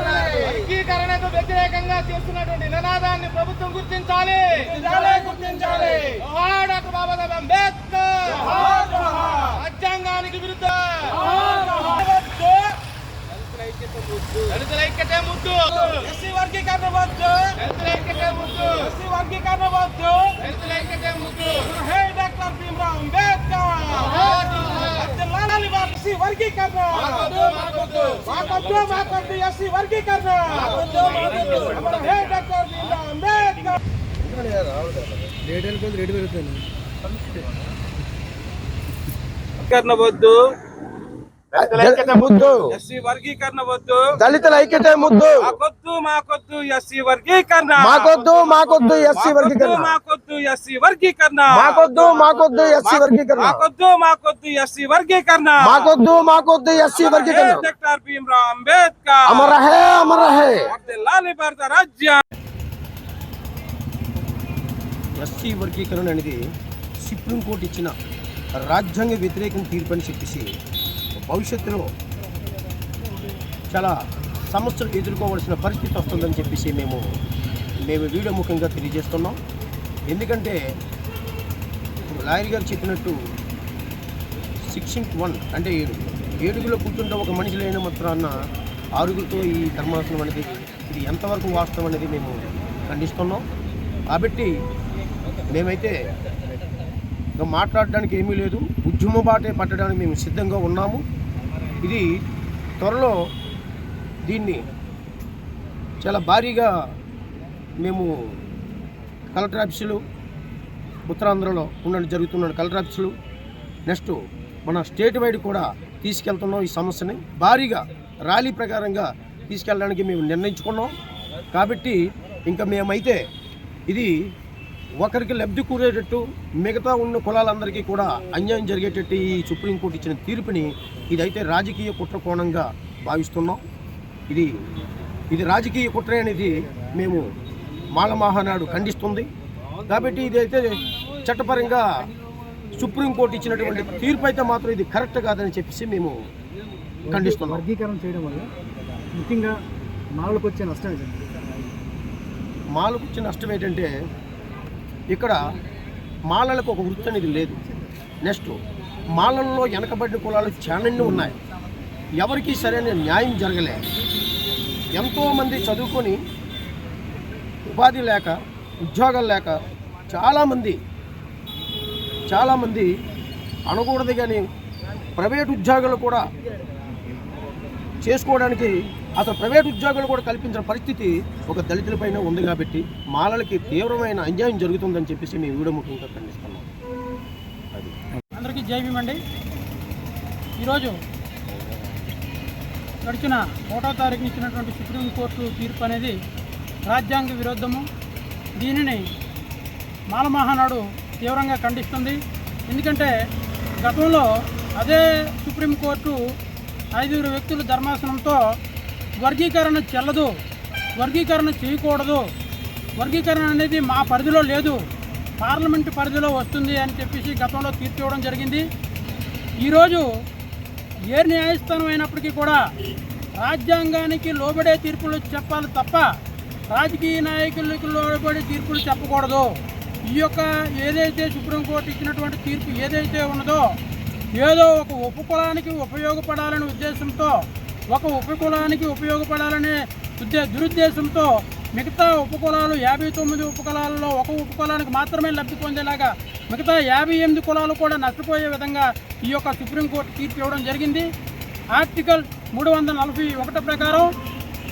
వర్గీకరణకు వ్యతిరేకంగా చేస్తున్నటువంటి నినాదాన్ని ప్రభుత్వం గుర్తించాలి. గుర్తించాలి. డాక్టర్ బాబాసాహెబ్ అంబేద్కర్ రాజ్యాంగానికి విరుద్ధ. దళితుల ఐక్యతే ముద్దు. ఎస్సీ వర్గీకరణ వద్దు దళితుల ఐక్యతే ముద్దు. ఎస్సీ వర్గీకరణ వద్దు దళితుల ఐక్యతే ముద్దు. Hey doctor Bhimrao Ambedkar. వర్గీకరణ. మాకొద్దు, మాకొద్దు. మాకొద్దు మాకొద్దు ఎస్సీ వర్గీకరణ. Hey doctor Bhimrao Ambedkar. వర్గీకరణ వద్దు. ముద్దు. ఎస్సీ వర్గీకరణ వద్దు. దళితుల ఐక్యత ముద్దు. మాకొద్దు మాకొద్దు ఎస్సీ వర్గీకరణ. మాకొద్దు మాకొద్దు ఎస్సీ వర్గీకరణ. మాకొద్దు ఎస్సీ వర్గీకరణ. మాకొద్దు మాకొద్దు ఎస్సీ వర్గీకరణ. మాకొద్దు మాకొద్దు ఎస్సీ వర్గీకరణ. మాకొద్దు మాకొద్దు ఎస్సీ వర్గీకరణ. డాక్టర్ భీమ్రావ్ అంబేద్కర్. అమర హే అమర హే వర్ధిల్లాలి భారత రాజ్యం. ఎస్సీ వర్గీకరణ అనేది సుప్రీంకోర్టు ఇచ్చిన రాజ్యాంగ వ్యతిరేకం తీర్పు అని చెప్పేసి భవిష్యత్తులో చాలా సమస్యలు ఎదుర్కోవాల్సిన పరిస్థితి వస్తుందని చెప్పేసి మేము మేము వీడియో ముఖ్యంగా తెలియజేస్తున్నాం. ఎందుకంటే లాయర్ గారు చెప్పినట్టు సిక్స్టీన్ వన్ అంటే ఏడు. ఏడుగులో కూర్చుంటే ఒక మనిషి లేని మాత్రాన్న ఆరుగురితో ఈ ధర్మాసనం అనేది ఇది ఎంతవరకు వాస్తవం అనేది మేము ఖండిస్తున్నాం. కాబట్టి మేమైతే ఇంకా మాట్లాడడానికి ఏమీ లేదు. ఉద్యమ బాటే పట్టడానికి మేము సిద్ధంగా ఉన్నాము. ఇది త్వరలో దీన్ని చాలా భారీగా మేము కలెక్టర్ ఆఫీసులు ఉత్తరాంధ్రలో ఉండడం జరుగుతున్నాడు కలెక్టర్ ఆఫీసులు నెక్స్ట్ మన స్టేట్ వైడ్ కూడా తీసుకెళ్తున్నాం ఈ సమస్యని. భారీగా ర్యాలీ ప్రకారంగా తీసుకెళ్ళడానికి మేము నిర్ణయించుకున్నాం. కాబట్టి ఇంకా మేమైతే ఇది ఒకరికి లబ్ధి కూరేటట్టు మిగతా ఉన్న కులాలందరికీ కూడా అన్యాయం జరిగేటట్టు ఈ సుప్రీంకోర్టు ఇచ్చిన తీర్పుని ఇదైతే రాజకీయ కుట్ర కోణంగా భావిస్తున్నాం. ఇది ఇది రాజకీయ కుట్ర అనేది మేము మాల మహానాడు ఖండిస్తుంది. కాబట్టి ఇదైతే చట్టపరంగా సుప్రీంకోర్టు ఇచ్చినటువంటి తీర్పు అయితే మాత్రం ఇది కరెక్ట్ కాదని చెప్పేసి మేము ఖండిస్తున్నాం. వర్గీకరణ చేయడం వల్ల ముఖ్యంగా మాలకు వచ్చే నష్టం మాలకు వచ్చిన నష్టం ఏంటంటే ఇక్కడ మాలలకు ఒక వృత్తి అనేది లేదు. నెక్స్ట్ మాలల్లో వెనకబడిన కులాలు చాలాన్ని ఉన్నాయి. ఎవరికీ సరైన న్యాయం జరగలే. ఎంతోమంది చదువుకొని ఉపాధి లేక ఉద్యోగాలు లేక చాలామంది చాలామంది అనకూడదు కానీ ప్రైవేట్ ఉద్యోగాలు కూడా చేసుకోవడానికి అసలు ప్రైవేట్ ఉద్యోగాలు కూడా కల్పించిన పరిస్థితి ఒక దళితులపైన ఉంది కాబట్టి మాలలకి తీవ్రమైన అన్యాయం జరుగుతుందని చెప్పేసి మేము వీడియో ముఖ్యంగా ఖండిస్తున్నాం. అందరికీ జై భీమ్ అండి. ఈరోజు గడిచిన ఒకటో తారీఖున ఇచ్చినటువంటి సుప్రీంకోర్టు తీర్పు అనేది రాజ్యాంగ విరుద్ధము. దీనిని మాల మహానాడు తీవ్రంగా ఖండిస్తుంది. ఎందుకంటే గతంలో అదే సుప్రీంకోర్టు ఐదుగురు వ్యక్తులు ధర్మాసనంతో వర్గీకరణ చెల్లదు వర్గీకరణ చేయకూడదు. వర్గీకరణ అనేది మా పరిధిలో లేదు. పార్లమెంట్ పరిధిలో వస్తుంది అని చెప్పేసి గతంలో తీర్పు ఇవ్వడం జరిగింది. ఈరోజు ఏ న్యాయస్థానం అయినప్పటికీ కూడా రాజ్యాంగానికి లోబడే తీర్పులు చెప్పాలి తప్ప రాజకీయ నాయకులకు లోబడే తీర్పులు చెప్పకూడదు. ఈ యొక్క ఏదైతే సుప్రీంకోర్టు ఇచ్చినటువంటి తీర్పు ఏదైతే ఉన్నదో ఏదో ఒక ఉపకులానికి ఉపయోగపడాలనే ఉద్దేశంతో ఒక ఉపకులానికి ఉపయోగపడాలనే ఉద్దే దురుద్దేశంతో మిగతా ఉపకులాలు యాభై తొమ్మిది ఉపకులాలలో ఒక ఉపకులానికి మాత్రమే లబ్ధి పొందేలాగా మిగతా యాభై ఎనిమిది కులాలు కూడా నష్టపోయే విధంగా ఈ యొక్క సుప్రీంకోర్టు తీర్పు ఇవ్వడం జరిగింది. ఆర్టికల్ మూడు వందల నలభై ఒకటి ప్రకారం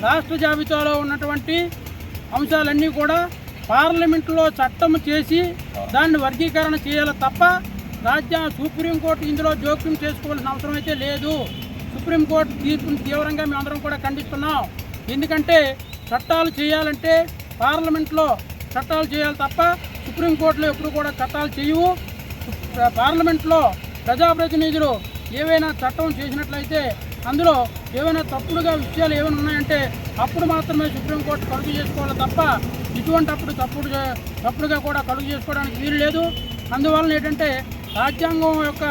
రాష్ట్ర జాబితాలో ఉన్నటువంటి అంశాలన్నీ కూడా పార్లమెంటులో చట్టం చేసి దాన్ని వర్గీకరణ చేయాలి తప్ప రాజ్య సుప్రీంకోర్టు ఇందులో జోక్యం చేసుకోవాల్సిన అవసరం అయితే లేదు. సుప్రీంకోర్టు తీర్పును తీవ్రంగా మేమందరం కూడా ఖండిస్తున్నాం. ఎందుకంటే చట్టాలు చేయాలంటే పార్లమెంట్లో చట్టాలు చేయాలి తప్ప సుప్రీంకోర్టులో ఎప్పుడు కూడా చట్టాలు చేయవు. పార్లమెంట్లో ప్రజాప్రతినిధులు ఏవైనా చట్టం చేసినట్లయితే అందులో ఏవైనా తప్పుడుగా విషయాలు ఏమైనా ఉన్నాయంటే అప్పుడు మాత్రమే సుప్రీంకోర్టు కలుగు చేసుకోవాలి తప్ప ఇటువంటి అప్పుడు తప్పుడు తప్పుడుగా కూడా కలుగు చేసుకోవడానికి వీలు లేదు. అందువలన ఏంటంటే రాజ్యాంగం యొక్క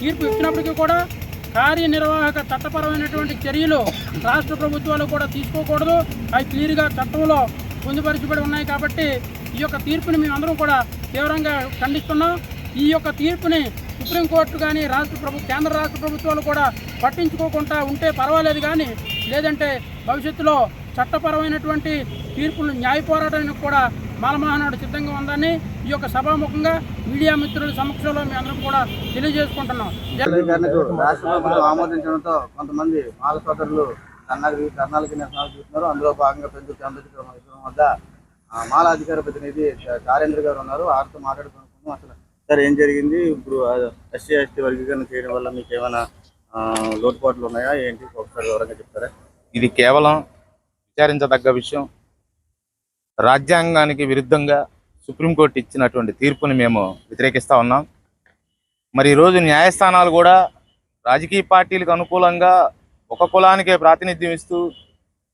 తీర్పు ఇచ్చినప్పటికీ కూడా కార్యనిర్వాహక చట్టపరమైనటువంటి చర్యలు రాష్ట్ర ప్రభుత్వాలు కూడా తీసుకోకూడదు. అవి క్లియర్గా చట్టంలో పొందుపరచబడి ఉన్నాయి కాబట్టి ఈ యొక్క తీర్పుని మేమందరం కూడా తీవ్రంగా ఖండిస్తున్నాం. ఈ యొక్క తీర్పుని సుప్రీంకోర్టు కానీ రాష్ట్ర ప్రభు కేంద్ర రాష్ట్ర ప్రభుత్వాలు కూడా పట్టించుకోకుండా ఉంటే పర్వాలేదు కానీ లేదంటే భవిష్యత్తులో చట్టపరమైనటువంటి తీర్పులు న్యాయ పోరాటానికి కూడా మాలమహానాడు సిద్ధంగా ఉందని ఈ యొక్క సభాముఖంగా మీడియా మిత్రుల సమక్షంలో మేము అందరం కూడా తెలియజేసుకుంటున్నాం. ఆమోదించడంతో కొంతమంది మాల సోదరులు ధర్నాలు ధర్నాలకి నిరసనలు చూస్తున్నారు. అందులో భాగంగా పెద్ద అంబేద్కర్ విగ్రహం వద్ద ఆ, మాల అధికార ప్రతినిధి చారేంద్ర గారు ఉన్నారు. వారితో మాట్లాడుకుంటున్నాం అసలు సార్ ఏం జరిగింది? ఇప్పుడు ఎస్సీ ఎస్టీ వర్గీకరణ చేయడం వల్ల మీకు ఏమైనా లోటుపాట్లు ఉన్నాయా? ఏంటి? ఒకసారి వివరంగా చెప్తారా? ఇది కేవలం విచారించదగ్గ విషయం. రాజ్యాంగానికి విరుద్ధంగా సుప్రీంకోర్టు ఇచ్చినటువంటి తీర్పుని మేము వ్యతిరేకిస్తూ ఉన్నాం. మరి ఈరోజు న్యాయస్థానాలు కూడా రాజకీయ పార్టీలకు అనుకూలంగా ఒక కులానికే ప్రాతినిధ్యం ఇస్తూ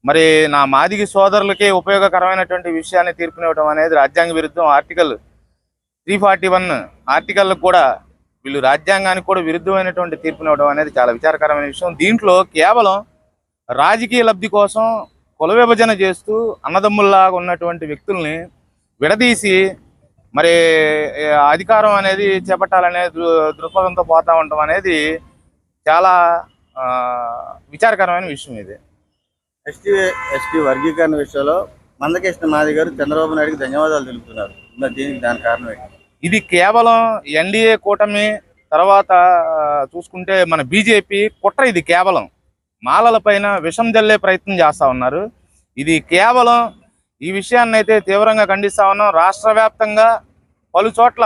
మరి నా మాదిగి సోదరులకే ఉపయోగకరమైనటువంటి విషయాన్ని తీర్పునివ్వడం అనేది రాజ్యాంగ విరుద్ధం. ఆర్టికల్ త్రీ ఫార్టీ వన్ ఆర్టికల్కి కూడా వీళ్ళు రాజ్యాంగానికి కూడా విరుద్ధమైనటువంటి తీర్పునివ్వడం అనేది చాలా విచారకరమైన విషయం. దీంట్లో కేవలం రాజకీయ లబ్ధి కోసం కుల విభజన చేస్తూ అన్నదమ్ముల్లాగా ఉన్నటువంటి వ్యక్తుల్ని విడదీసి మరి అధికారం అనేది చేపట్టాలనే దృ- దృక్పథంతో పోతా ఉండటం అనేది చాలా విచారకరమైన విషయం ఇది. ఎస్టీ ఎస్టీ వర్గీకరణ విషయంలో మందకృష్ణ మాది గారు చంద్రబాబు నాయుడుకి ధన్యవాదాలు తెలుపుతున్నారు. మరి దీనికి దాని కారణం ఇది కేవలం ఎన్డీఏ కూటమి తర్వాత చూసుకుంటే మన బీజేపీ కుట్ర ఇది కేవలం. మాలల పైన విషం జల్లే ప్రయత్నం చేస్తా ఉన్నారు. ఇది కేవలం ఈ విషయాన్ని అయితే తీవ్రంగా ఖండిస్తా ఉన్నాం. రాష్ట్ర వ్యాప్తంగా పలు చోట్ల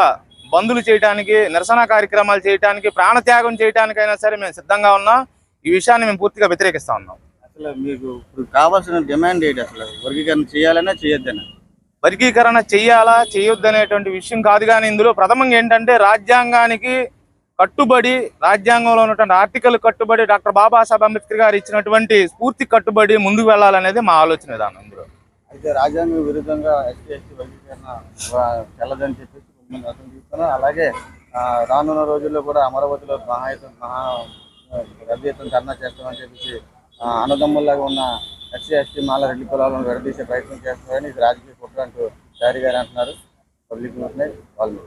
బందులు చేయడానికి నిరసన కార్యక్రమాలు చేయడానికి ప్రాణత్యాగం చేయడానికైనా సరే మేము సిద్ధంగా ఉన్నాం. ఈ విషయాన్ని మేము పూర్తిగా వ్యతిరేకిస్తా ఉన్నాం. అసలు మీకు ఇప్పుడు కావాల్సిన డిమాండ్ ఏంటి అసలు? వర్గీకరణ చేయాలన్నా చేయొద్దనా? వర్గీకరణ చెయ్యాలా చేయొద్దనేటువంటి విషయం కాదు. కానీ ఇందులో ప్రథమంగా ఏంటంటే రాజ్యాంగానికి కట్టుబడి రాజ్యాంగంలో ఉన్నటువంటి ఆర్టికల్ కట్టుబడి డాక్టర్ బాబాసాహెబ్ అంబేద్కర్ గారు ఇచ్చినటువంటి స్ఫూర్తి కట్టుబడి ముందుకు వెళ్ళాలనేది మా ఆలోచన విధానం ఇందులో అయితే రాజ్యాంగ విరుద్ధంగా ఎస్టీ ఎస్టీ వర్గీకరణ చెల్లదని చెప్పేసి కొంతమంది అర్థం తీసుకున్నారు అలాగే రానున్న రోజుల్లో కూడా అమరావతిలో మహాయుతం మహా రద్దు ధర్నా చేస్తామని చెప్పేసి ఆ, ఉన్న ఎస్సీ ఎస్టీ మాల రెడ్డి కులాలను విడదీసే ప్రయత్నం చేస్తున్నారని ఇది రాజకీయ కుట్ర అంటూ చారి గారు అంటున్నారు. పబ్లిక్ వాళ్ళు